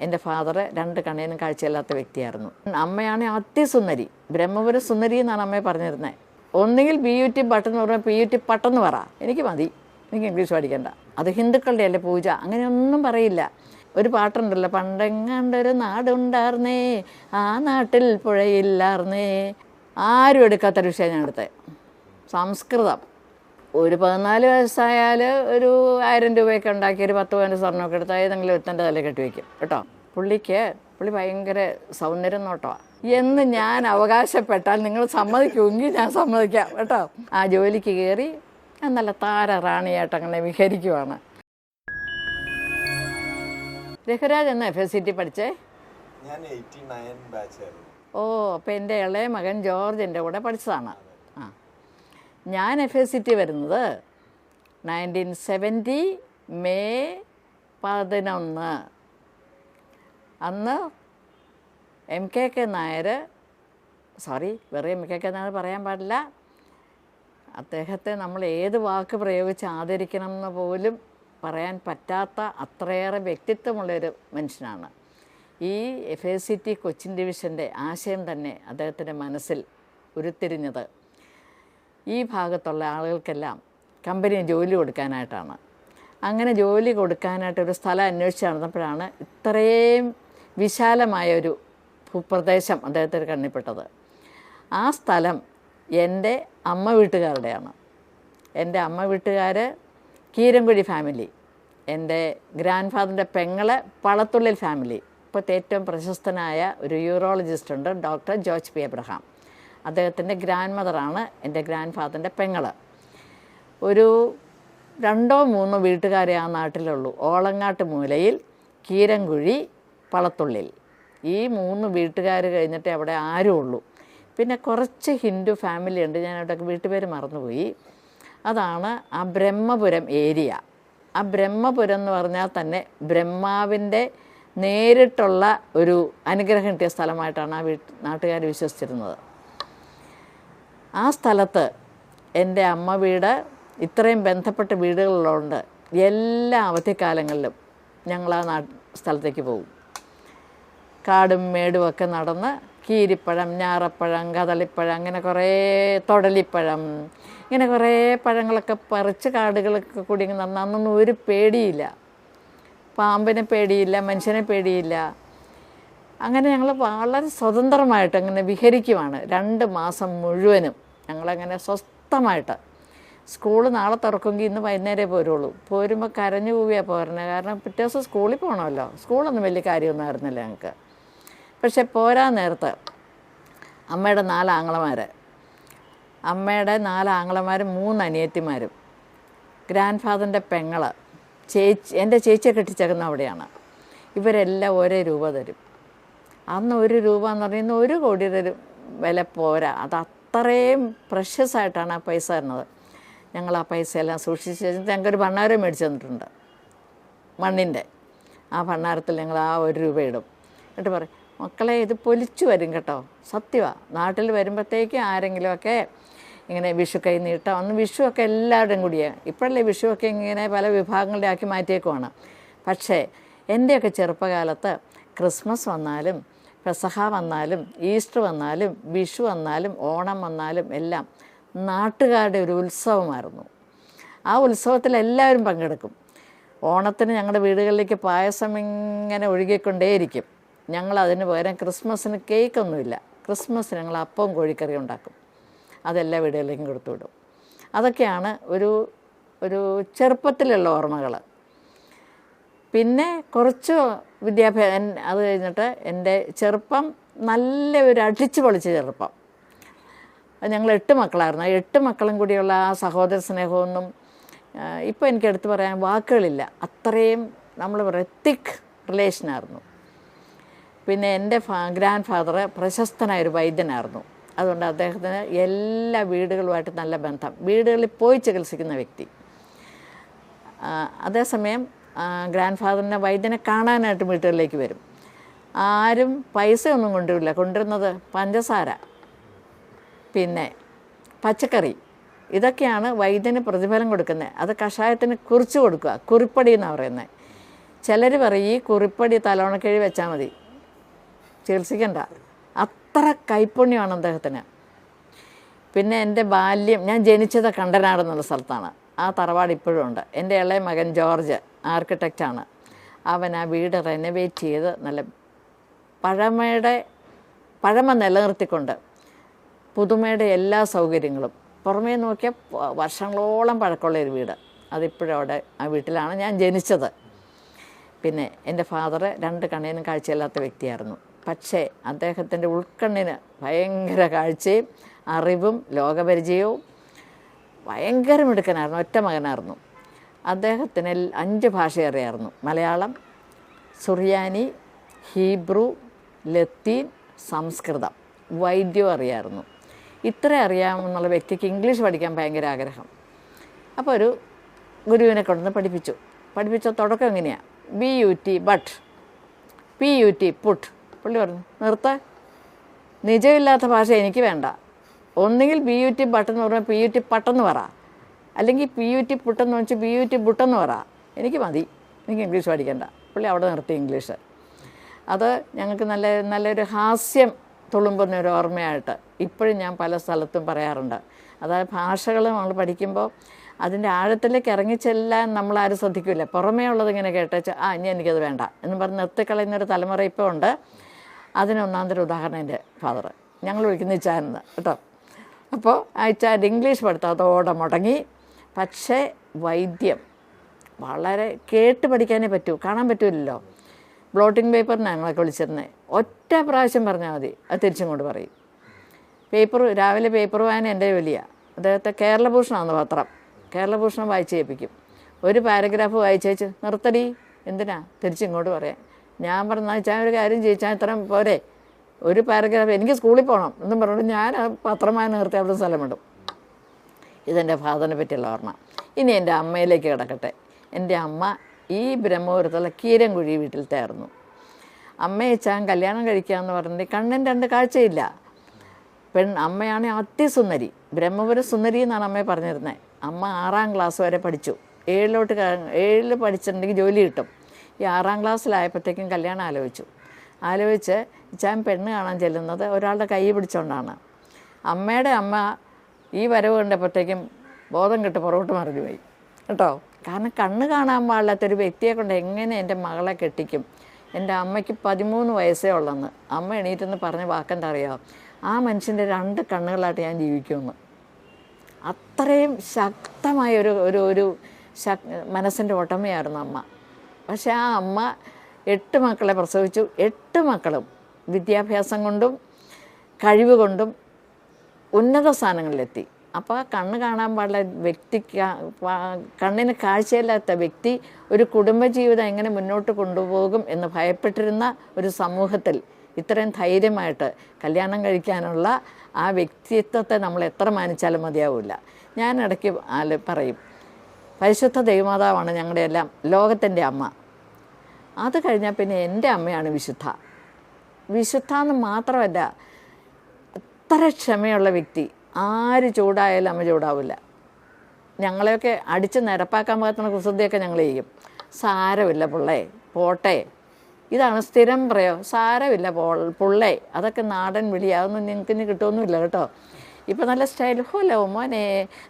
എന്റെ ഫാദർ രണ്ട് കണ്ണേനും കാഴ്ചയില്ലാത്ത വ്യക്തിയായിരുന്നു. അമ്മയാണ് അതിസുന്ദരി. ബ്രഹ്മപുര സുന്ദരി എന്നാണ് അമ്മയെ പറഞ്ഞിരുന്നത് ഒന്നുകിൽ ബി യു ടി ബട്ടൺ എന്ന് പറഞ്ഞാൽ പി യു ടി പട്ടെന്ന് പറ. എനിക്ക് മതി. എനിക്ക് ഇംഗ്ലീഷ് പഠിക്കണ്ട. അത് ഹിന്ദുക്കളുടെ അല്ലേ പൂജ? അങ്ങനെയൊന്നും പറയില്ല. ഒരു പാട്ടുണ്ടല്ലോ പണ്ടെങ്ങാണ്ടൊരു നാടുണ്ടായിരുന്നേ ആ നാട്ടിൽ പുഴയില്ലായിരുന്നേ ആരും എടുക്കാത്തൊരു വിഷയം ഞാൻ എടുത്തത് സംസ്കൃതം. ഒരു പതിനാല് വയസ്സായാൽ ഒരു ആയിരം രൂപയൊക്കെ ഉണ്ടാക്കി ഒരു പത്ത് പതിനഞ്ച് സ്വർണമൊക്കെ എടുത്താൽ ഏതെങ്കിലും ഒരുത്തന്റെ തല കെട്ടി വയ്ക്കും കേട്ടോ? പുള്ളിക്ക് പുള്ളി ഭയങ്കര സൗന്ദര്യം നോട്ടമാണ് എന്ന് ഞാൻ അവകാശപ്പെട്ടാൽ നിങ്ങൾ സമ്മതിക്കുമെങ്കിൽ ഞാൻ സമ്മതിക്കാം. കേട്ടോ? ആ ജോലിക്ക് കയറി ഞാൻ നല്ല താര റാണിയായിട്ട് അങ്ങനെ വിഹരിക്കുവാണ്. രഘുരാജ് എന്ന എഫ് എസ് സി ടി പഠിച്ചേ ഓ അപ്പം എന്റെ ഇളയ മകൻ ജോർജ് എന്റെ കൂടെ പഠിച്ചതാണ്. ഞാൻ എഫ് എസ് സി ടി വരുന്നത് നയന്റീൻ സെവന്റി മെയ് പതിനൊന്ന്. അന്ന് M K K Nair sorry വെറുതെ എം കെ കെ നായർ പറയാൻ പാടില്ല. അദ്ദേഹത്തെ നമ്മൾ ഏത് വാക്ക് പ്രയോഗിച്ച് ആദരിക്കണം എന്ന് പോലും പറയാൻ പറ്റാത്ത അത്രയേറെ വ്യക്തിത്വമുള്ളൊരു മനുഷ്യനാണ്. ഈ F A C T Cochin ഡിവിഷന്റെ ആശയം തന്നെ അദ്ദേഹത്തിന്റെ മനസ്സിൽ ഉരുത്തിരിഞ്ഞത്. ഈ ഭാഗത്തുള്ള ആളുകൾക്കെല്ലാം കമ്പനി ജോലി കൊടുക്കാനായിട്ടാണ്. അങ്ങനെ ജോലി കൊടുക്കാനായിട്ട് ഒരു സ്ഥലം അന്വേഷിച്ച് നടന്നപ്പോഴാണ് ഇത്രയും വിശാലമായ ഒരു ഭൂപ്രദേശം അദ്ദേഹത്തിന് കണ്ണിപ്പെട്ടത്. ആ സ്ഥലം എന്റെ അമ്മ വീട്ടുകാരുടെയാണ്. എന്റെ അമ്മ വീട്ടുകാർ കീരംകുഴി ഫാമിലി എന്റെ ഗ്രാൻഡ് ഫാദറിന്റെ പെങ്ങളെ പളത്തുള്ളിൽ ഫാമിലി. ഇപ്പോഴത്തെ ഏറ്റവും പ്രശസ്തനായ ഒരു യൂറോളജിസ്റ്റ് ഉണ്ട് ഡോക്ടർ ജോർജ് പി. എബ്രഹാം. അദ്ദേഹത്തിന്റെ ഗ്രാൻഡ് മദറാണ് എന്റെ ഗ്രാൻഡ് ഫാദറിന്റെ പെങ്ങൾ. ഒരു രണ്ടോ മൂന്നോ വീട്ടുകാരെ ആ നാട്ടിലുള്ളൂ. ഓളങ്ങാട്ട് മൂലയിൽ കീരങ്കുഴി പളത്തുള്ളിൽ. ഈ മൂന്ന് വീട്ടുകാർ കഴിഞ്ഞിട്ട് അവിടെ ആരും ഉള്ളൂ. പിന്നെ കുറച്ച് ഹിന്ദു ഫാമിലി ഉണ്ട് ഞാൻ അവിടെ വീട്ടുപേര് മറന്നുപോയി. അതാണ് ആ ബ്രഹ്മപുരം ഏരിയ. ആ ബ്രഹ്മപുരം എന്ന് പറഞ്ഞാൽ തന്നെ ബ്രഹ്മാവിന്റെ നേരിട്ടുള്ള ഒരു അനുഗ്രഹം കിട്ടിയ സ്ഥലമായിട്ടാണ് ആ വീട്ട് നാട്ടുകാർ വിശ്വസിച്ചിരുന്നത്. ആ സ്ഥലത്ത് എന്റെ അമ്മ വീട് ഇത്രയും ബന്ധപ്പെട്ട വീടുകളിലുണ്ട് എല്ലാ അവധിക്കാലങ്ങളിലും ഞങ്ങൾ ആ നാ സ്ഥലത്തേക്ക് പോകും. കാടും മേടും ഒക്കെ നടന്ന് കീരിപ്പഴം ഞാറപ്പഴം കദളിപ്പഴം അങ്ങനെ കുറേ തൊടലിപ്പഴം ഇങ്ങനെ കുറേ പഴങ്ങളൊക്കെ പറിച്ച് കാടുകളൊക്കെ കൂടി ഇങ്ങനെ നടന്ന് അന്നൊന്നും ഒരു പേടിയില്ല. പാമ്പിനെ പേടിയില്ല മനുഷ്യനെ പേടിയില്ല. അങ്ങനെ ഞങ്ങൾ വളരെ സ്വതന്ത്രമായിട്ട് അങ്ങനെ വിഹരിക്കുവാണ്. രണ്ട് മാസം മുഴുവനും ഞങ്ങളങ്ങനെ സ്വസ്ഥമായിട്ട്. സ്കൂൾ നാളെ തുറക്കുമെങ്കിൽ ഇന്ന് വൈകുന്നേരമേ പോരുള്ളൂ. പോരുമ്പോൾ കരഞ്ഞു പോവുകയാണ് പോരുന്നത് കാരണം പിറ്റേ ദിവസം സ്കൂളിൽ പോകണമല്ലോ സ്കൂളൊന്നും വലിയ കാര്യമൊന്നും ആയിരുന്നില്ല ഞങ്ങൾക്ക് പക്ഷെ പോരാ നേരത്ത് അമ്മയുടെ നാല് ആങ്ങളമാർ അമ്മയുടെ നാല് മൂന്ന് അനിയത്തിമാരും. ഗ്രാൻഡ് ഫാദറിന്റെ പെങ്ങൾ ചേച്ചി എന്റെ ചേച്ചിയെ കെട്ടിച്ചേക്കുന്ന അവിടെയാണ്. ഇവരെല്ലാം ഒരേ രൂപ തരും. അന്ന് ഒരു രൂപ എന്ന് പറയുന്നത് ഒരു കോടി തരും വില പോരാ. അത് അത്രയും പ്രഷ്യസ് ആയിട്ടാണ് ആ പൈസ തരുന്നത്. ഞങ്ങൾ ആ പൈസ എല്ലാം സൂക്ഷിച്ച് വെച്ചിട്ട് ഞങ്ങൾക്കൊരു ഭണ്ണാരം മേടിച്ചു തന്നിട്ടുണ്ട്. മണ്ണിന്റെ. ആ ഭണ്ണാരത്തിൽ ഞങ്ങൾ ആ ഒരു രൂപ ഇടും. എന്നിട്ട് പറയും മക്കളെ ഇത് പൊലിച്ചു വരും കേട്ടോ. സത്യമാണ് നാട്ടിൽ വരുമ്പോഴത്തേക്ക് ആരെങ്കിലുമൊക്കെ ഇങ്ങനെ വിഷു കൈ നീട്ടാം അന്ന് വിഷുവൊക്കെ എല്ലാവരുടെയും കൂടിയാണ് ഇപ്പോഴല്ലേ വിഷുവൊക്കെ ഇങ്ങനെ പല വിഭാഗങ്ങളുടെ ആക്കി മാറ്റിയേക്കുവാണ്. പക്ഷേ എന്റെയൊക്കെ ചെറുപ്പകാലത്ത് ക്രിസ്മസ് വന്നാലും പെസഹ വന്നാലും ഈസ്റ്റർ വന്നാലും വിഷു വന്നാലും ഓണം വന്നാലും എല്ലാം നാട്ടുകാരുടെ ഒരു ഉത്സവമായിരുന്നു. ആ ഉത്സവത്തിൽ എല്ലാവരും പങ്കെടുക്കും. ഓണത്തിന് ഞങ്ങളുടെ വീടുകളിലേക്ക് പായസം ഇങ്ങനെ ഒഴുകിക്കൊണ്ടേയിരിക്കും. ഞങ്ങൾ അതിന് പകരം ക്രിസ്മസിന് കേക്കൊന്നുമില്ല. ക്രിസ്മസിന് ഞങ്ങൾ അപ്പവും കോഴിക്കറി ഉണ്ടാക്കും. അതെല്ലാ വീടുകളിലേക്കും കൊടുത്തു വിടും അതൊക്കെയാണ് ഒരു ഒരു ചെറുപ്പത്തിലുള്ള ഓർമ്മകൾ പിന്നെ കുറച്ച് വിദ്യാഭ്യാസം അത് കഴിഞ്ഞിട്ട് എന്റെ ചെറുപ്പം നല്ല ഒരു അടിച്ചു പൊളിച്ച ചെറുപ്പം. ഞങ്ങൾ എട്ട് മക്കളായിരുന്നു. ആ എട്ട് മക്കളും കൂടിയുള്ള ആ സഹോദര സ്നേഹമൊന്നും ഇപ്പോൾ എനിക്ക് എടുത്തു പറയാൻ വാക്കുകളില്ല. അത്രയും നമ്മൾ പറയും റിലേഷനായിരുന്നു പിന്നെ എന്റെ ഫാ ഗ്രാൻഡ് ഫാദർ പ്രശസ്തനായ ഒരു വൈദ്യനായിരുന്നു. അതുകൊണ്ട് അദ്ദേഹത്തിന് എല്ലാ വീടുകളുമായിട്ട് നല്ല ബന്ധം. വീടുകളിൽ പോയി ചികിത്സിക്കുന്ന വ്യക്തി. അതേസമയം ഗ്രാൻഡ് ഫാദറിനെ വൈദ്യനെ കാണാനായിട്ട് വീട്ടുകളിലേക്ക് വരും. ആരും പൈസ ഒന്നും കൊണ്ടുവരില്ല. കൊണ്ടുവരുന്നത് പഞ്ചസാര പിന്നെ പച്ചക്കറി. ഇതൊക്കെയാണ് വൈദ്യന് പ്രതിഫലം കൊടുക്കുന്നത്. അത് കഷായത്തിന് കുറിച്ച് കൊടുക്കുക. കുറിപ്പടി എന്നാണ് പറയുന്നത് ചിലർ പറയും ഈ കുറിപ്പടി തലോണക്കിഴി വെച്ചാൽ മതി. ചികിത്സിക്കണ്ട. അത്ര കൈപ്പുണ്യമാണ് അദ്ദേഹത്തിന്. പിന്നെ എന്റെ ബാല്യം ഞാൻ ജനിച്ചത് കണ്ടനാട് എന്നുള്ള സ്ഥലത്താണ്. ആ തറവാട് ഇപ്പോഴും ഉണ്ട്. എന്റെ ഇളയ മകൻ ജോർജ് ആർക്കിടെക്റ്റാണ് അവൻ ആ വീട് റെനോവേറ്റ് ചെയ്ത് നല്ല പഴമയുടെ പഴമ നിലനിർത്തിക്കൊണ്ട് പുതുമയുടെ എല്ലാ സൗകര്യങ്ങളും. പുറമേ നോക്കിയാൽ വർഷങ്ങളോളം പഴക്കമുള്ള ഒരു വീട്. അതിപ്പോഴും അവിടെ ആ വീട്ടിലാണ് ഞാൻ ജനിച്ചത്. പിന്നെ എന്റെ ഫാദർ രണ്ട് കണ്ണിനും കാഴ്ചയില്ലാത്ത വ്യക്തിയായിരുന്നു. പക്ഷേ അദ്ദേഹത്തിന്റെ ഉൾക്കണ്ണിന് ഭയങ്കര കാഴ്ചയും അറിവും ലോകപരിചയവും ഭയങ്കര മിടുക്കനായിരുന്നു ഒറ്റ മകനായിരുന്നു. അദ്ദേഹത്തിന് അഞ്ച് ഭാഷ അറിയായിരുന്നു മലയാളം സുറിയാനി ഹീബ്രു ലത്തീൻ സംസ്കൃതം. വൈദ്യം അറിയായിരുന്നു. ഇത്ര അറിയാമെന്നുള്ള വ്യക്തിക്ക് ഇംഗ്ലീഷ് പഠിക്കാൻ ഭയങ്കര ആഗ്രഹം. അപ്പോൾ ഒരു ഗുരുവിനെ കൊണ്ടുവന്ന് പഠിപ്പിച്ചു. പഠിപ്പിച്ച തുടക്കം എങ്ങനെയാണ് B U T but P U T put. പുള്ളി പറഞ്ഞു നിർത്ത. നിജമില്ലാത്ത ഭാഷ എനിക്ക് വേണ്ട. ഒന്നുകിൽ ബി യു ടി ബട്ടെന്ന് പറഞ്ഞാൽ പി യു ടി പട്ടെന്ന് പറ. അല്ലെങ്കിൽ പി യു ടി പുട്ടെന്ന് വെച്ച് ബി യു ടി പുട്ടെന്ന് പറ. എനിക്ക് മതി. എനിക്ക് ഇംഗ്ലീഷ് പഠിക്കണ്ട. പുള്ളി അവിടെ നിർത്തി ഇംഗ്ലീഷ്. അത് ഞങ്ങൾക്ക് നല്ല നല്ലൊരു ഹാസ്യം തുളുമ്പുന്ന ഒരു ഓർമ്മയായിട്ട് ഇപ്പോഴും ഞാൻ പല സ്ഥലത്തും പറയാറുണ്ട്. അതായത് ഭാഷകൾ നമ്മൾ പഠിക്കുമ്പോൾ അതിന്റെ ആഴത്തിലേക്ക് ഇറങ്ങിച്ചെല്ലാൻ ആരും ശ്രദ്ധിക്കില്ല പുറമേ ഉള്ളത് ഇങ്ങനെ കേട്ടേച്ച് ആ ഇനി എനിക്കത് വേണ്ട. എന്ന് പറഞ്ഞ് നിർത്തിക്കളയുന്നൊരു തലമുറ ഇപ്പോൾ ഉണ്ട്. അതിനൊന്നാന്തരം ഉദാഹരണം എന്റെ ഫാദർ ഞങ്ങൾ വിളിക്കുന്ന ഇച്ചാനെന്ന് കേട്ടോ. അപ്പോൾ ആ ഇച്ചാന്റെ ഇംഗ്ലീഷ് പഠിത്തം അതോടെ മുടങ്ങി. പക്ഷേ വൈദ്യം വളരെ കേട്ട് പഠിക്കാനേ പറ്റൂ കാണാൻ പറ്റൂലല്ലോ ബ്ലോട്ടിംഗ് പേപ്പറിനാണ് ഞങ്ങളൊക്കെ വിളിച്ചിരുന്നത് ഒറ്റ പ്രാവശ്യം പറഞ്ഞാൽ മതി അത് തിരിച്ചും കൊണ്ട് പറയും. പേപ്പർ രാവിലെ പേപ്പർ വായന എന്റെ വലിയ. അദ്ദേഹത്തെ കേരളഭൂഷണമാണ് പത്രം. കേരളഭൂഷണം വായിച്ച് കേൾപ്പിക്കും ഒരു പാരഗ്രാഫ് വായിച്ചേച്ച് നിർത്തടി എന്തിനാ? തിരിച്ചിങ്ങോട്ട് പറയാം ഞാൻ പറഞ്ഞാൽ വെച്ചാൽ ഒരു കാര്യം ചോദിച്ചാൽ ഇത്രയും പോരെ. ഒരു പാരഗ്രാഫ് എനിക്ക് സ്കൂളിൽ പോകണം എന്നും പറഞ്ഞുകൊണ്ട് ഞാൻ പത്രമായി നിർത്തി അവിടെ സ്ഥലം വിടും. ഇതെന്റെ ഫാദറിനെ പറ്റിയുള്ള ഓർമ്മ. ഇനി എന്റെ അമ്മയിലേക്ക് കിടക്കട്ടെ. എന്റെ അമ്മ ഈ ബ്രഹ്മപുരത്തുള്ള കീരൻകുഴി വീട്ടിലത്തായിരുന്നു അമ്മയച്ചാൻ കല്യാണം കഴിക്കാമെന്ന് പറഞ്ഞിട്ട് കണ്ണൻ രണ്ട് കാഴ്ചയില്ല. പെൺ അമ്മയാണ് അതിസുന്ദരി ബ്രഹ്മപുര സുന്ദരി എന്നാണ് അമ്മയെ പറഞ്ഞിരുന്നത് അമ്മ ആറാം ക്ലാസ് വരെ പഠിച്ചു. ഏഴിലോട്ട് ഏഴിൽ പഠിച്ചിട്ടുണ്ടെങ്കിൽ ജോലി കിട്ടും. ഈ ആറാം ക്ലാസ്സിലായപ്പോഴത്തേക്കും കല്യാണം ആലോചിച്ചു. ആലോചിച്ച് ഇച്ചാൻ പെണ്ണ് കാണാൻ ചെല്ലുന്നത് ഒരാളുടെ കൈ പിടിച്ചുകൊണ്ടാണ് അമ്മയുടെ അമ്മ ഈ വരവ് കണ്ടപ്പോഴത്തേക്കും ബോധം കെട്ട് പുറകോട്ട് മറിഞ്ഞു പോയി. കേട്ടോ? കാരണം കണ്ണ് കാണാൻ പാടില്ലാത്തൊരു വ്യക്തിയെ കൊണ്ട് എങ്ങനെ എന്റെ മകളെ കെട്ടിക്കും? എന്റെ അമ്മയ്ക്ക് പതിമൂന്ന് വയസ്സേ ഉള്ളെന്ന്. അമ്മ എണീറ്റെന്ന് പറഞ്ഞ വാക്കെന്താ അറിയാമോ ആ മനുഷ്യന്റെ രണ്ട് കണ്ണുകളായിട്ട് ഞാൻ ജീവിക്കുമെന്ന്. അത്രയും ശക്തമായ ഒരു ഒരു ഒരു ശക് മനസ്സിന്റെ ഉടമയായിരുന്നു അമ്മ. പക്ഷേ ആ അമ്മ എട്ട് മക്കളെ പ്രസവിച്ചു. എട്ട് മക്കളും വിദ്യാഭ്യാസം കൊണ്ടും കഴിവ് കൊണ്ടും ഉന്നത സ്ഥാനങ്ങളിലെത്തി അപ്പോൾ കണ്ണ് കാണാൻ പാടില്ല വ്യക്തിക്ക് കണ്ണിന് കാഴ്ചയില്ലാത്ത വ്യക്തി ഒരു കുടുംബജീവിതം എങ്ങനെ മുന്നോട്ട് കൊണ്ടുപോകും എന്ന് ഭയപ്പെട്ടിരുന്ന ഒരു സമൂഹത്തിൽ ഇത്രയും ധൈര്യമായിട്ട് കല്യാണം കഴിക്കാനുള്ള ആ വ്യക്തിത്വത്തെ നമ്മൾ എത്ര മാനിച്ചാലും മതിയാവില്ല. ഞാൻ ഇടയ്ക്ക് ആൽ പറയും പരിശുദ്ധ ദൈവമാതാവാണ് ഞങ്ങളുടെ എല്ലാം ലോകത്തിന്റെ അമ്മ. അത് കഴിഞ്ഞാൽ പിന്നെ എന്റെ അമ്മയാണ് വിശുദ്ധ. വിശുദ്ധ എന്ന് മാത്രമല്ല അത്ര ക്ഷമയുള്ള വ്യക്തി. ആര് ചൂടായാലും അമ്മ ചൂടാവില്ല. ഞങ്ങളെയൊക്കെ അടിച്ച് നിരപ്പാക്കാൻ പറ്റുന്ന കുസൃതിയൊക്കെ ഞങ്ങൾ ചെയ്യും. സാരമില്ല പുള്ളേ പോട്ടെ. ഇതാണ് സ്ഥിരം പറയോ സാരമില്ല പോൾ പുള്ളേ. അതൊക്കെ നാടൻ വിളി അതൊന്നും നിങ്ങൾക്ക് ഇനി കിട്ടുമൊന്നുമില്ല കേട്ടോ. ഇപ്പം നല്ല സ്റ്റൈൽ ഹോലോ മോനെ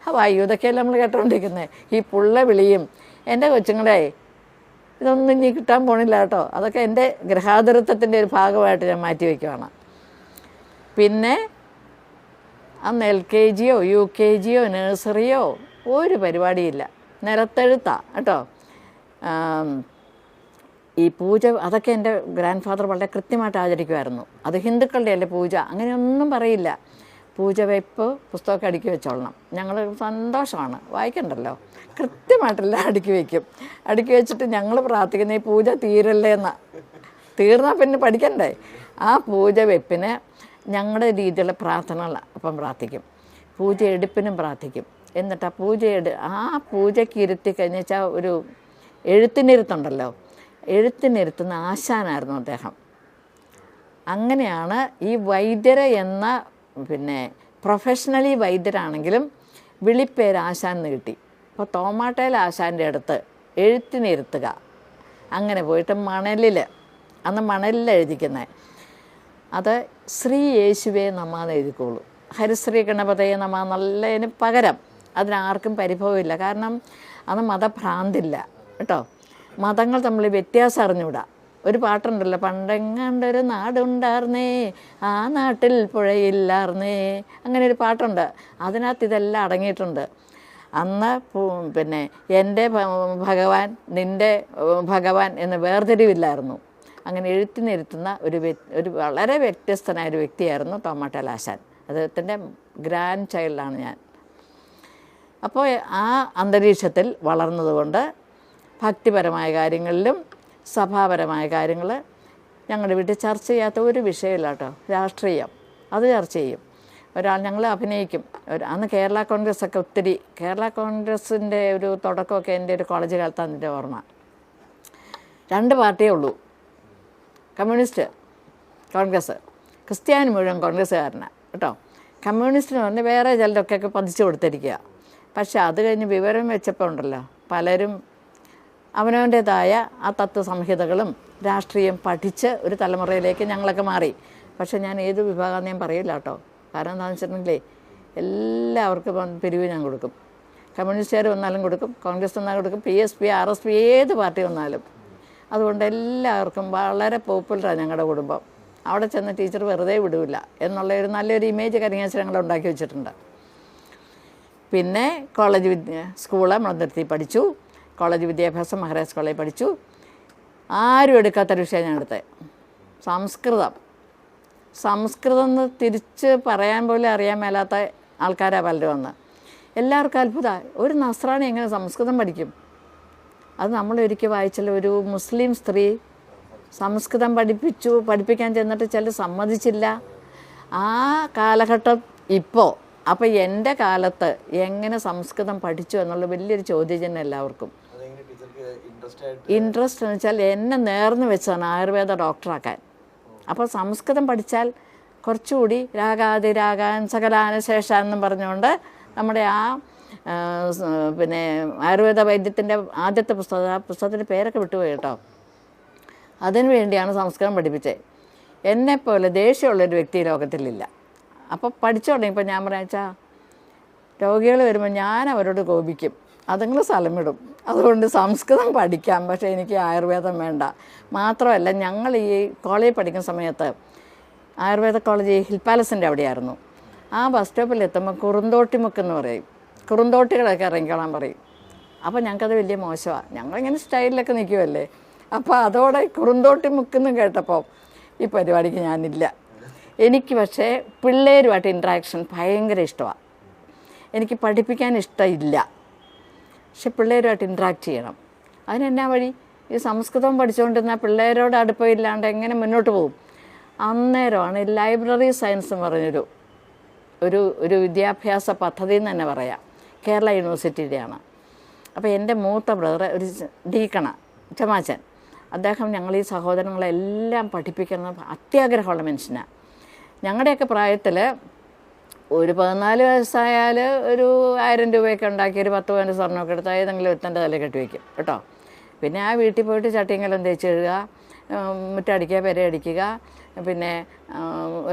ഹവായു ഇതൊക്കെയല്ലേ നമ്മൾ കേട്ടോണ്ടിരിക്കുന്നത് ഈ പുള്ള വിളിയും എന്റെ കൊച്ചുങ്ങളെ ഇതൊന്നും ഇനി കിട്ടാൻ പോണില്ല കേട്ടോ. അതൊക്കെ എന്റെ ഗൃഹാതൃത്വത്തിന്റെ ഒരു ഭാഗമായിട്ട് ഞാൻ മാറ്റി വയ്ക്കുവാണ് പിന്നെ അന്ന് എൽ കെ ജിയോ യു കെ ജിയോ നഴ്സറിയോ ഒരു പരിപാടിയില്ല. നിരത്തെഴുത്താ കേട്ടോ. ഈ പൂജ അതൊക്കെ എന്റെ ഗ്രാൻഡ് ഫാദർ വളരെ കൃത്യമായിട്ട് ആചരിക്കുമായിരുന്നു. അത് ഹിന്ദുക്കളുടെ അല്ലേ പൂജ? അങ്ങനെയൊന്നും പറയില്ല. പൂജ വെപ്പ് പുസ്തകമൊക്കെ അടുക്കി വെച്ചോളണം. ഞങ്ങൾ സന്തോഷമാണ്. വായിക്കണ്ടല്ലോ? കൃത്യമായിട്ടെല്ലാം അടുക്കി വയ്ക്കും അടുക്കി വെച്ചിട്ട് ഞങ്ങൾ പ്രാർത്ഥിക്കുന്ന ഈ പൂജ തീരല്ലേ എന്നാ തീർന്നാൽ പിന്നെ പഠിക്കണ്ടേ? ആ പൂജ വെപ്പിന് ഞങ്ങളുടെ രീതിയിലുള്ള പ്രാർത്ഥന അപ്പം പ്രാർത്ഥിക്കും. പൂജ എടുപ്പിനും പ്രാർത്ഥിക്കും. എന്നിട്ട് ആ പൂജ എടു ആ പൂജയ്ക്ക് ഇരുത്തി കഴിഞ്ഞാൽ ഒരു എഴുത്തിനിരുത്തുണ്ടല്ലോ. എഴുത്തിനിരുത്തുന്ന ആശാനായിരുന്നു അദ്ദേഹം. അങ്ങനെയാണ് ഈ വൈദ്യര എന്ന പിന്നെ പ്രൊഫഷണലി വൈദ്യരാണെങ്കിലും വിളിപ്പേര് ആശാൻ എന്ന് കിട്ടി. അപ്പോൾ തോമാട്ടയിൽ ആശാന്റെ അടുത്ത് എഴുത്തിനിരുത്തുക. അങ്ങനെ പോയിട്ട് മണലിൽ അന്ന് മണലിൽ എഴുതിക്കുന്നത് അത് ശ്രീ യേശുവേ നമ്മാന്ന് എഴുതിക്കോളൂ. ഹരിശ്രീ ഗണപതയെ നമ്മ നല്ലതിന് പകരം അതിനാർക്കും പരിഭവമില്ല. കാരണം അന്ന് മതഭ്രാന്തില്ല. കേട്ടോ? മതങ്ങൾ തമ്മിൽ വ്യത്യാസം അറിഞ്ഞുവിടാം ഒരു പാട്ടുണ്ടല്ലോ പണ്ടെങ്ങാണ്ടൊരു നാടുണ്ടായിരുന്നേ ആ നാട്ടിൽ പുഴയില്ലായിരുന്നേ അങ്ങനെ ഒരു പാട്ടുണ്ട്. അതിനകത്ത് ഇതെല്ലാം അടങ്ങിയിട്ടുണ്ട്. അന്ന് പിന്നെ എന്റെ ഭഗവാൻ നിന്റെ ഭഗവാൻ എന്ന് വേർതിരിവില്ലായിരുന്നു. അങ്ങനെ എഴുത്തിനിരുത്തുന്ന ഒരു ഒരു വളരെ വ്യത്യസ്തനായ ഒരു വ്യക്തിയായിരുന്നു തോമാട്ടലാശാൻ അദ്ദേഹത്തിന്റെ ഗ്രാൻഡ് ചൈൽഡാണ് ഞാൻ. അപ്പോൾ ആ അന്തരീക്ഷത്തിൽ വളർന്നതുകൊണ്ട് ഭക്തിപരമായ കാര്യങ്ങളിലും സഭാപരമായ കാര്യങ്ങൾ ഞങ്ങളുടെ വീട്ടിൽ ചർച്ച ചെയ്യാത്ത ഒരു വിഷയമില്ല കേട്ടോ. രാഷ്ട്രീയം. അത് ചർച്ച ചെയ്യും. ഒരാൾ ഞങ്ങൾ അഭിനയിക്കും. അന്ന് കേരള കോൺഗ്രസ് ഒക്കെ ഒത്തിരി കേരള കോൺഗ്രസിന്റെ ഒരു തുടക്കമൊക്കെ എന്റെ ഒരു കോളേജ് കാലത്താണ് എന്റെ ഓർമ്മ. രണ്ട് പാർട്ടിയേ ഉള്ളൂ. കമ്മ്യൂണിസ്റ്റ് കോൺഗ്രസ്. ക്രിസ്ത്യാനി മുഴുവൻ കോൺഗ്രസ്സുകാരനാണ് കേട്ടോ? കമ്മ്യൂണിസ്റ്റിന് പറഞ്ഞ് വേറെ ചിലരൊക്കെ പതിച്ചു കൊടുത്തിരിക്കുക പക്ഷേ അത് കഴിഞ്ഞ് വിവരം വെച്ചപ്പോൾ ഉണ്ടല്ലോ പലരും അവനവന്റേതായ ആ തത്വസംഹിതകളും രാഷ്ട്രീയം പഠിച്ച് ഒരു തലമുറയിലേക്ക് ഞങ്ങളൊക്കെ മാറി. പക്ഷേ ഞാൻ ഏത് വിഭാഗം ഞാൻ പറയില്ല കേട്ടോ. കാരണം എന്താണെന്ന് വെച്ചിട്ടുണ്ടെങ്കിലേ എല്ലാവർക്കും പിരിവ് ഞാൻ കൊടുക്കും. കമ്മ്യൂണിസ്റ്റുകാർ വന്നാലും കൊടുക്കും കോൺഗ്രസ് വന്നാലും കൊടുക്കും P S P R S P ഏത് പാർട്ടി വന്നാലും. അതുകൊണ്ട് എല്ലാവർക്കും വളരെ പോപ്പുലറാണ് ഞങ്ങളുടെ കുടുംബം. അവിടെ ചെന്ന് ടീച്ചർ വെറുതെ വിടില്ല എന്നുള്ള ഒരു നല്ലൊരു ഇമേജ് കരിങ്ങാശ്ശേരി ഞങ്ങൾ ഉണ്ടാക്കി വെച്ചിട്ടുണ്ട്. പിന്നെ കോളേജ് വിദ്യ സ്കൂൾ മന്ത്രത്തിൽ പഠിച്ചു. കോളേജ് വിദ്യാഭ്യാസം മഹാരാജ് കോളേജിൽ പഠിച്ചു. ആരും എടുക്കാത്തൊരു വിഷയം ഞാൻ എടുത്തത് സംസ്കൃതം. സംസ്കൃതം എന്ന് തിരിച്ച് പറയാൻ പോലും അറിയാൻ മേലാത്ത ആൾക്കാരാണ് പലരും വന്ന് എല്ലാവർക്കും അത്ഭുതമാണ് ഒരു നസ്രാണി എങ്ങനെ സംസ്കൃതം പഠിക്കും? അത് നമ്മൾ ഒരിക്കൽ വായിച്ചല്ലോ ഒരു മുസ്ലിം സ്ത്രീ സംസ്കൃതം പഠിപ്പിച്ചു പഠിപ്പിക്കാൻ ചെന്നിട്ട് ചിലർ സമ്മതിച്ചില്ല. ആ കാലഘട്ടം ഇപ്പോൾ അപ്പോൾ എന്റെ കാലത്ത് എങ്ങനെ സംസ്കൃതം പഠിച്ചു എന്നുള്ള വലിയൊരു ചോദ്യചിഹ്നം എല്ലാവർക്കും. ഇൻട്രസ്റ്റ് എന്ന് വെച്ചാൽ എന്നെ നേർന്ന് വെച്ചാണ് ആയുർവേദ ഡോക്ടറാക്കാൻ. അപ്പോൾ സംസ്കൃതം പഠിച്ചാൽ കുറച്ചുകൂടി രാഗാതിരാഗാൻ സകലാനശേഷ സകലാന എന്നും പറഞ്ഞുകൊണ്ട് നമ്മുടെ ആ പിന്നെ ആയുർവേദ വൈദ്യത്തിന്റെ ആദ്യത്തെ പുസ്തകം ആ പുസ്തകത്തിന്റെ പേരൊക്കെ വിട്ടുപോയി കേട്ടോ. അതിനു വേണ്ടിയാണ് സംസ്കൃതം പഠിപ്പിച്ചത് എന്നെപ്പോലെ ദേഷ്യമുള്ളൊരു വ്യക്തി ലോകത്തിലില്ല. അപ്പോൾ പഠിച്ചു തുടങ്ങിയപ്പോൾ ഞാൻ പറയാച്ചാ രോഗികൾ വരുമ്പോൾ ഞാൻ അവരോട് കോപിക്കും. അതുങ്ങൾ സ്ഥലം വിടും. അതുകൊണ്ട് സംസ്കൃതം പഠിക്കാം. പക്ഷേ എനിക്ക് ആയുർവേദം വേണ്ട. മാത്രമല്ല ഞങ്ങൾ ഈ കോളേജിൽ പഠിക്കുന്ന സമയത്ത് ആയുർവേദ കോളേജ് ഹിൽ പാലസിന്റെ അവിടെയായിരുന്നു. ആ ബസ് സ്റ്റോപ്പിൽ എത്തുമ്പോൾ കുറുന്തോട്ടിമുക്ക് എന്ന് പറയും. കുറുന്തോട്ടികളൊക്കെ ഇറങ്ങിക്കോളാൻ പറയും. അപ്പോൾ ഞങ്ങൾക്കത് വലിയ മോശമാണ് ഞങ്ങളിങ്ങനെ സ്റ്റൈലിലൊക്കെ നിൽക്കുമല്ലേ അപ്പോൾ അതോടെ കുറുന്തോട്ടി മുക്കുന്നു കേട്ടപ്പോൾ ഈ പരിപാടിക്ക് ഞാനില്ല. എനിക്ക് പക്ഷേ പിള്ളേരുമായിട്ട് ഇൻട്രാക്ഷൻ ഭയങ്കര ഇഷ്ടമാണ് എനിക്ക് പഠിപ്പിക്കാൻ ഇഷ്ടമില്ല. പക്ഷെ പിള്ളേരുമായിട്ട് ഇൻട്രാക്ട് ചെയ്യണം. അതിനെന്നാ വഴി? ഈ സംസ്കൃതം പഠിച്ചുകൊണ്ടിരുന്ന പിള്ളേരോട് അടുപ്പമില്ലാണ്ട് എങ്ങനെ മുന്നോട്ട് പോകും? അന്നേരമാണ് ലൈബ്രറി സയൻസ് എന്ന് പറഞ്ഞൊരു ഒരു ഒരു വിദ്യാഭ്യാസ പദ്ധതി എന്ന് തന്നെ പറയാം. കേരള യൂണിവേഴ്സിറ്റിയുടെയാണ്. അപ്പോൾ എന്റെ മൂത്ത ബ്രദർ ഒരു ഡീക്കണ ചമാച്ചൻ അദ്ദേഹം ഞങ്ങൾ ഈ സഹോദരങ്ങളെല്ലാം പഠിപ്പിക്കുന്ന അത്യാഗ്രഹമുള്ള മനുഷ്യനാണ് ഞങ്ങളുടെയൊക്കെ പ്രായത്തിൽ ഒരു പതിനാല് വയസ്സായാൽ ഒരു ആയിരം രൂപയൊക്കെ ഉണ്ടാക്കി ഒരു പത്ത് പതിനഞ്ച് സ്വർണമൊക്കെ എടുത്ത് ഏതെങ്കിലും ഒരുത്തന്റെ തല കെട്ടി വയ്ക്കും കേട്ടോ. പിന്നെ ആ വീട്ടിൽ പോയിട്ട് ചട്ടിയെങ്കിലും തേച്ച് എഴുതുക മുറ്റടിക്കുക പെരയടിക്കുക പിന്നെ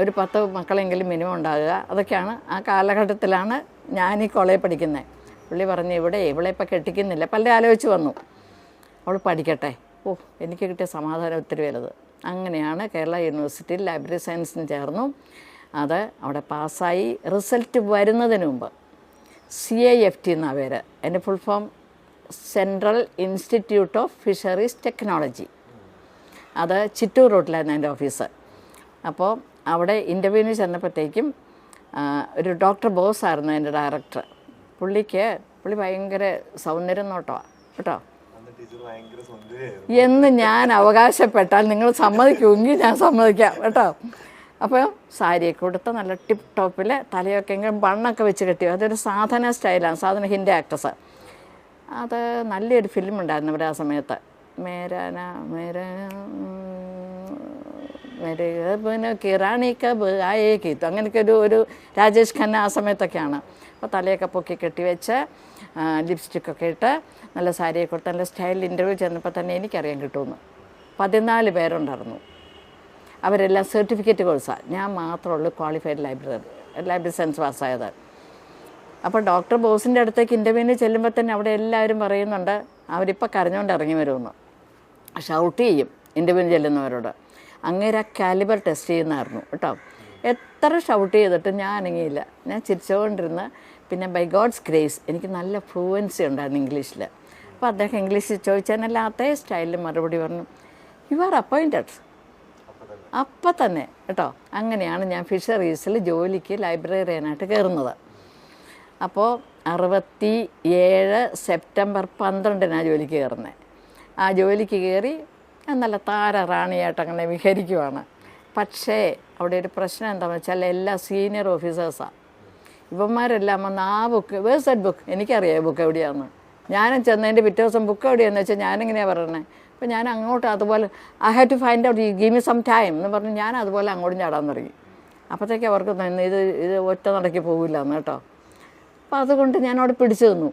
ഒരു പത്ത് മക്കളെങ്കിലും മിനിമം ഉണ്ടാകുക അതൊക്കെയാണ് ആ കാലഘട്ടത്തിലാണ് ഞാൻ ഈ കോളേജിൽ പഠിക്കുന്നത് പുള്ളി പറഞ്ഞു ഇവിടെ ഇവിടെ ഇപ്പം കെട്ടിക്കുന്നില്ല. പലരും ആലോചിച്ച് വന്നു. അവൾ പഠിക്കട്ടെ. ഓ എനിക്ക് കിട്ടിയ സമാധാനം ഒത്തിരി വലുത്. അങ്ങനെയാണ് കേരള യൂണിവേഴ്സിറ്റിയിൽ ലൈബ്രറി സയൻസിന് ചേർന്നു. അത് അവിടെ പാസ്സായി റിസൾട്ട് വരുന്നതിന് മുമ്പ്. സി ഐ എഫ് ടി എന്നാണ് പേര്. എന്റെ full form Central Institute of Fisheries Technology. അത് ചിറ്റൂർ റോട്ടിലായിരുന്നു എന്റെ ഓഫീസ്. അപ്പോൾ അവിടെ ഇന്റർവ്യൂവിന് ചെന്നപ്പോഴത്തേക്കും ഒരു ഡോക്ടർ ബോസ് ആയിരുന്നു എന്റെ ഡയറക്ടർ. പുള്ളിക്ക് പുള്ളി ഭയങ്കര സൗന്ദര്യം നോട്ടമാണ് കേട്ടോ? എന്ന് ഞാൻ അവകാശപ്പെട്ടാൽ നിങ്ങൾ സമ്മതിക്കുമെങ്കിൽ ഞാൻ സമ്മതിക്കാം കേട്ടോ? അപ്പോൾ സാരിയൊക്കെ കൊടുത്ത് നല്ല ടിപ്പ് ടോപ്പിൽ തലയൊക്കെ എങ്കിലും ബണ്ണൊക്കെ വെച്ച് കെട്ടി. അതൊരു സാധന സ്റ്റൈലാണ് സാധന ഹിന്ദി ആക്ട്രസ്. അത് നല്ലൊരു ഫിലിം ഉണ്ടായിരുന്നു ഇവിടെ ആ സമയത്ത്. മേരാന മേരാന മേരെ പിന്നെ കിറാണി കബ് ആയേ കീത്തു. അങ്ങനെയൊക്കെ ഒരു ഒരു രാജേഷ് ഖന്ന ആ സമയത്തൊക്കെയാണ്. അപ്പോൾ തലയൊക്കെ പൊക്കി കെട്ടി വെച്ച് ലിപ്സ്റ്റിക്കൊക്കെ ഇട്ട് നല്ല സാരിയൊക്കെ കൊടുത്ത് നല്ല സ്റ്റൈൽ ഇന്റർവ്യൂ ചെന്നപ്പോൾ തന്നെ എനിക്കറിയാൻ കിട്ടുമെന്ന്. പതിനാല് പേരുണ്ടായിരുന്നു. അവരെല്ലാം സർട്ടിഫിക്കറ്റ് കോഴ്സാണ് ഞാൻ മാത്രമുള്ളൂ ക്വാളിഫൈഡ് ലൈബ്രറി ലൈബ്രറി സയൻസ് പാസ്സായത് അപ്പോൾ ഡോക്ടർ ബോസിന്റെ അടുത്തേക്ക് ഇന്റർവ്യൂവിന് ചെല്ലുമ്പോൾ തന്നെ അവിടെ എല്ലാവരും പറയുന്നുണ്ട് അവരിപ്പോൾ കരഞ്ഞുകൊണ്ട് ഇറങ്ങി വരുമെന്ന്. ഷൗട്ട് ചെയ്യും ഇന്റർവ്യൂവിന് ചെല്ലുന്നവരോട്. അങ്ങേരെ കാലിബർ ടെസ്റ്റ് ചെയ്യുന്നതായിരുന്നു കേട്ടോ. എത്ര ഷൗട്ട് ചെയ്തിട്ട് ഞാൻ അനങ്ങിയില്ല ഞാൻ ചിരിച്ചുകൊണ്ടിരുന്ന പിന്നെ ബൈ ഗോഡ്സ് ഗ്രേസ് എനിക്ക് നല്ല ഫ്ലുവൻസി ഉണ്ടായിരുന്നു ഇംഗ്ലീഷിൽ. അപ്പോൾ അദ്ദേഹം ഇംഗ്ലീഷിൽ ചോദിച്ചതിനെല്ലാം അതേ സ്റ്റൈലിൽ മറുപടി പറഞ്ഞു യു ആർ അപ്പോയിന്റഡ് അപ്പം തന്നെ കേട്ടോ അങ്ങനെയാണ് ഞാൻ ഫിഷറീസിൽ ജോലിക്ക് ലൈബ്രറിയനായിട്ട് കയറുന്നത്. അപ്പോൾ അറുപത്തി ഏഴ് സെപ്റ്റംബർ പന്ത്രണ്ടിനാണ് ജോലിക്ക് കയറുന്നത് ആ ജോലിക്ക് കയറി ഞാൻ നല്ല താര റാണിയായിട്ട് അങ്ങനെ വിഹരിക്കുവാണ്. പക്ഷേ അവിടെ ഒരു പ്രശ്നം എന്താണെന്ന് വെച്ചാൽ എല്ലാ സീനിയർ ഓഫീസേഴ്സാണ് ഇവന്മാരെല്ലാം വന്ന് ആ ബുക്ക് വേഴ്സ് ദറ്റ് ബുക്ക് എനിക്കറിയാം ബുക്ക് എവിടെയാണെന്ന് ഞാനും ചെന്നതിന്റെ പിറ്റേ ദിവസം ബുക്ക് എവിടെയാണെന്ന് വെച്ചാൽ ഞാനെങ്ങനെയാണ് പറയണേ? അപ്പോൾ ഞാൻ അങ്ങോട്ട് അതുപോലെ I have to find out give me some time എന്ന് പറഞ്ഞ് ഞാൻ അതുപോലെ അങ്ങോട്ടും ചാടാൻ തുടങ്ങി. അപ്പോഴത്തേക്ക് അവർക്ക് തോന്നി ഇത് ഇത് ഒറ്റ നടക്കി പോകില്ല എന്ന് കേട്ടോ. അപ്പോൾ അതുകൊണ്ട് ഞാൻ അവിടെ പിടിച്ചു നിന്നു.